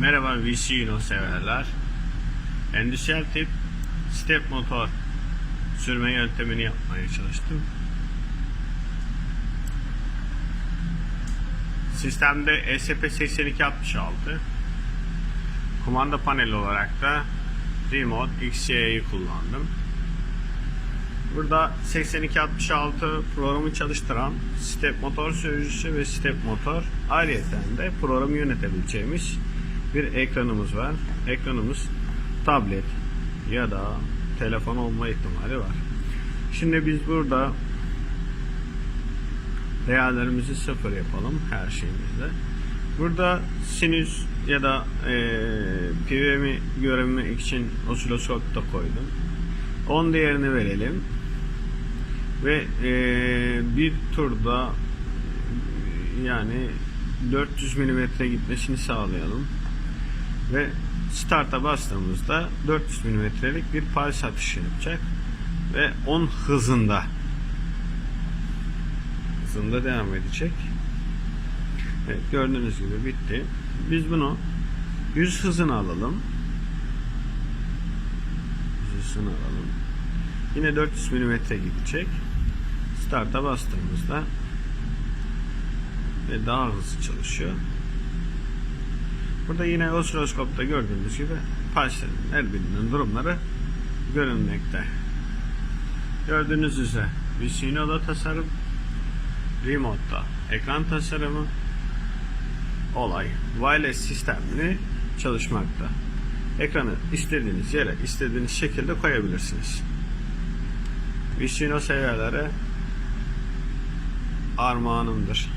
Merhaba VC severler. Endüstriyel tip step motor sürme yöntemini yapmaya çalıştım. Sistemde E ESP8266 kumanda paneli olarak da Remote XC'yi kullandım. Burada 8266 programı çalıştıran step motor sürücüsü ve step motor ayrıca de programı yönetebileceğimiz bir ekranımız var. Ekranımız tablet ya da telefon olma ihtimali var. Şimdi biz burada değerlerimizi sıfır yapalım her şeyimizde. Burada sinüs ya da e, PWM'i görebilmek için osiloskop da koydum. 10 değerini verelim. Ve e, bir turda yani 400 milimetre gitmesini sağlayalım. Ve start'a bastığımızda 400 milimetrelik bir pals atışı yapacak. Ve 10 hızında hızında devam edecek. Evet gördüğünüz gibi bitti. Biz bunu 100 hızını alalım. 100 hızını alalım. Yine 400 milimetre gidecek. Start'a bastığımızda ve daha hızlı çalışıyor. Burada yine osiloskopta gördüğünüz gibi pulslerin her birinin durumları görünmekte. Gördüğünüz üzere Vicino'da tasarım Remote'da ekran tasarımı olay wireless sistemini çalışmakta. Ekranı istediğiniz yere istediğiniz şekilde koyabilirsiniz. Vicino severlere armağanımdır.